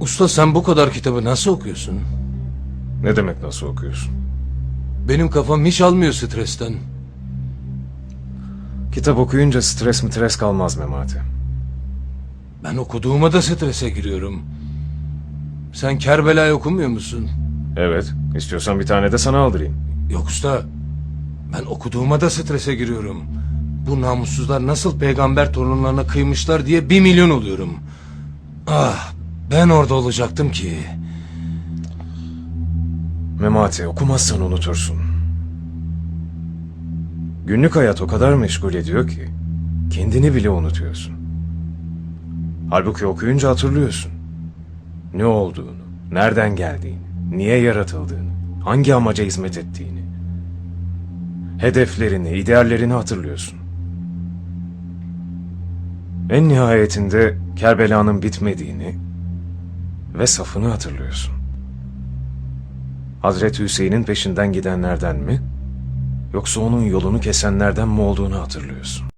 Usta sen bu kadar kitabı nasıl okuyorsun? Ne demek nasıl okuyorsun? Benim kafam hiç almıyor stresten. Kitap okuyunca stres stres kalmaz Memati. Ben okuduğuma da strese giriyorum. Sen Kerbela'yı okumuyor musun? Evet, istiyorsan bir tane de sana aldırayım. Yok usta. Ben okuduğuma da strese giriyorum. Bu namussuzlar nasıl peygamber torunlarına kıymışlar diye bir milyon oluyorum. Ah ben orada olacaktım ki. Memati okumazsan unutursun. Günlük hayat o kadar meşgul ediyor ki kendini bile unutuyorsun. Halbuki okuyunca hatırlıyorsun. Ne olduğunu, nereden geldiğini, niye yaratıldığını, hangi amaca hizmet ettiğini. Hedeflerini, ideallerini hatırlıyorsun. En nihayetinde Kerbela'nın bitmediğini ve safını hatırlıyorsun. Hazreti Hüseyin'in peşinden gidenlerden mi? Yoksa onun yolunu kesenlerden mi olduğunu hatırlıyorsun.